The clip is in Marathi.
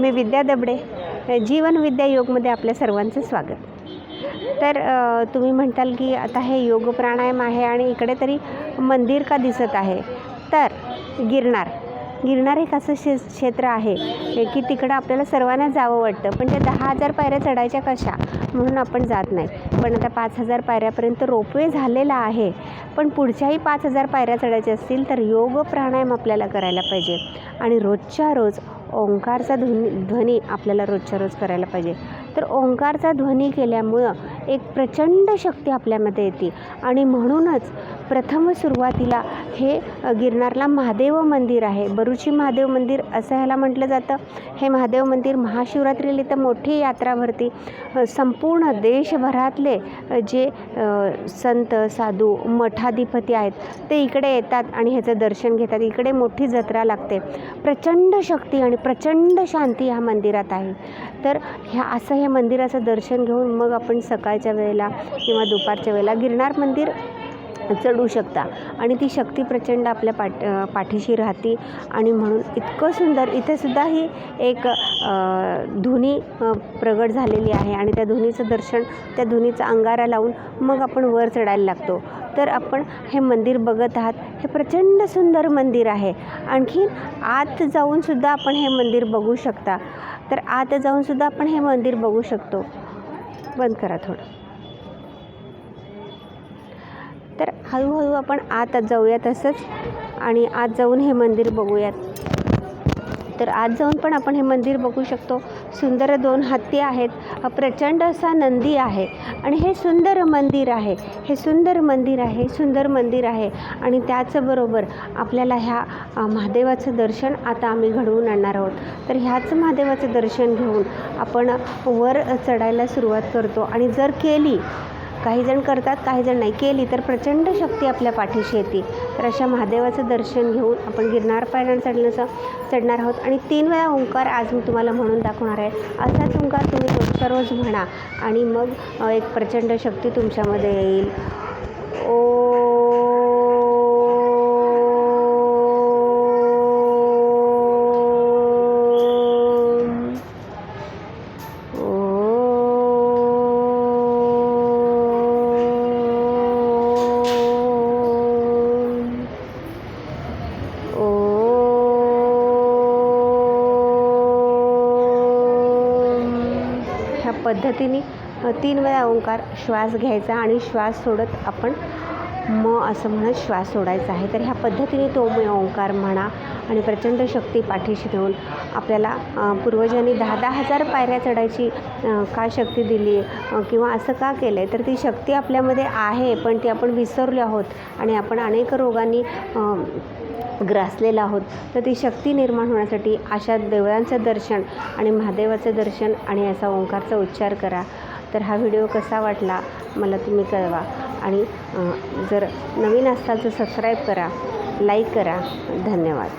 मी विद्या दबडे जीवन विद्या योगमध्ये आपल्या सर्वांचं स्वागत. तर तुम्ही म्हणताल की आता हे योग प्राणायाम आहे आणि इकडे तरी मंदिर का दिसत आहे? तर गिरनार. गिरनार एक असं शे क्षेत्र आहे की तिकडं आपल्याला सर्वांना जावं वाटतं. पण ते दहा हजार पायऱ्या चढायच्या कशा? म्हणून आपण जात नाही. पण आता पाच हजार पायऱ्यापर्यंत रोपवे झालेला आहे. पण पुढच्याही पाच हजार पायऱ्या चढायच्या असतील तर योग प्राणायाम आपल्याला करायला पाहिजे. आणि रोजच्या रोज ओंकारचा ध्वनी ध्वनी आपल्याला रोजच्या रोज करायला पाहिजे. तर ओंकारचा ध्वनी केल्यामुळं एक प्रचंड शक्ती आपल्यामध्ये येते. आणि म्हणूनच प्रथम सुरुवातीला हे गिरनारला महादेव मंदिर आहे. बरुची महादेव मंदिर असं ह्याला म्हटलं जातं. हे महादेव मंदिर महाशिवरात्रीला इथं मोठी यात्रा भरती. संपूर्ण देशभरातले जे संत साधू मठाधिपती आहेत ते इकडे येतात आणि ह्याचं दर्शन घेतात. इकडे मोठी जत्रा लागते. प्रचंड शक्ती आणि प्रचंड शांती ह्या मंदिरात आहे. तर ह्या असं हे मंदिराचं दर्शन घेऊन मग आपण सकाळच्या वेळेला किंवा दुपारच्या वेळेला गिरनार मंदिर चढू शकता. आणि ती शक्ती प्रचंड आपल्या पाठ पाठीशी राहते. आणि म्हणून इतकं सुंदर इथे सुद्धा ही एक धुनी प्रगट झालेली आहे. आणि त्या धुनीचं दर्शन त्या धुनीचा अंगारा लावून मग आपण वर चढायला लागतो. तर आपण हे मंदिर बघत आहात. हे प्रचंड सुंदर मंदिर आहे. आणखीन आत जाऊनसुद्धा आपण हे मंदिर बघू शकता. तर आत जाऊनसुद्धा आपण हे मंदिर बघू शकतो. बंद करा थोडं. तर हळूहळू आपण आत जाऊया तसंच आणि आत जाऊन हे मंदिर बघूयात. तर आत जाऊन पण आपण हे मंदिर बघू शकतो. सुंदर दोन हत्ती आहेत प्रचंड असा नंदी आहे आणि हे सुंदर मंदिर आहे. हे सुंदर मंदिर आहे सुंदर मंदिर आहे आणि त्याचबरोबर आपल्याला ह्या महादेवाचं दर्शन आता आम्ही घडवून आणणार आहोत. तर ह्याच महादेवाचं दर्शन घेऊन आपण वर चढायला सुरुवात करतो आणि जर केली काही जण करतात काही जण नाही. केली तर प्रचंड शक्ती आपल्या पाठीशी येते. तर अशा महादेवाचं दर्शन घेऊन आपण गिरणार पायऱ्या चढण्याचं चढणार आहोत. आणि तीन वेळा ओंकार आज मी तुम्हाला म्हणून दाखवणार आहे. असाच ओंकार तुम्ही रोजच्या रोज म्हणा. आणि मग एक प्रचंड शक्ती तुमच्यामध्ये येईल. ओ पद्धतीने तीन वेळा ओंकार श्वास घ्यायचा आणि श्वास सोडत आपण म असं म्हणत श्वास सोडायचा आहे. तर ह्या पद्धतीने तो ओंकार म्हणा आणि प्रचंड शक्ती पाठीशी ठेवून आपल्याला पूर्वजांनी दहा दहा हजार पायऱ्या चढायची का शक्ती दिली किंवा असं का केलं आहे तर ती शक्ती आपल्यामध्ये आहे पण ती आपण विसरलो आहोत आणि आपण अनेक रोगांनी ग्रासलेला आहोत. तर ती शक्ती निर्माण होण्यासाठी अशा देवळांचं दर्शन आणि महादेवाचं दर्शन आणि असा ओंकारचा उच्चार करा. तर हा व्हिडिओ कसा वाटला मला तुम्ही कळवा. आणि जर नवीन असाल तर सबस्क्राईब करा लाईक करा. धन्यवाद.